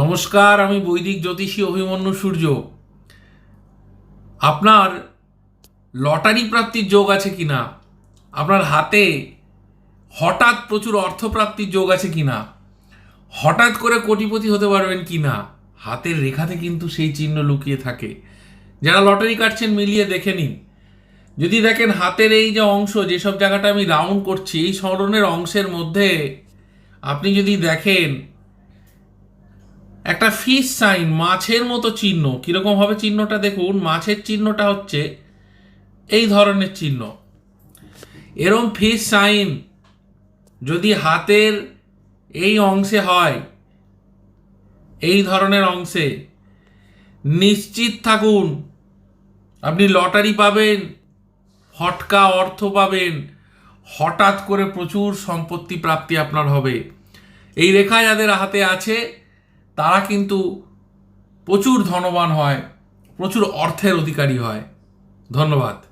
নমস্কার, আমি বৈদিক জ্যোতিষী অভিমন্যু সূর্য। আপনার লটারি প্রাপ্তির যোগ আছে কি না আপনার হাতে হঠাৎ প্রচুর অর্থপ্রাপ্তির যোগ আছে কি না হঠাৎ করে কোটিপতি হতে পারবেন কিনা? হাতের রেখাতে কিন্তু সেই চিহ্ন লুকিয়ে থাকে। যারা লটারি কাটছেন, মিলিয়ে দেখে নিন। যদি দেখেন হাতের এই যে অংশ, যেসব জায়গাটা আমি রাউন্ড করছি, এই স্মরণের অংশের মধ্যে আপনি যদি দেখেন একটা ফিশ সাইন মাছের মতো চিহ্ন। কীরকম হবে চিহ্নটা দেখুন? মাছের চিহ্নটা হচ্ছে এই ধরনের চিহ্ন। এরম ফিশ সাইন যদি হাতের এই অংশে হয়, এই ধরনের অংশে, নিশ্চিত থাকুন, আপনি লটারি পাবেন ফটকা অর্থ পাবেন, হঠাৎ করে প্রচুর সম্পত্তি প্রাপ্তি আপনার হবে। এই রেখা যাদের হাতে আছে তারা কিন্তু প্রচুর ধনবান হয় প্রচুর অর্থের অধিকারী হয়। ধন্যবাদ।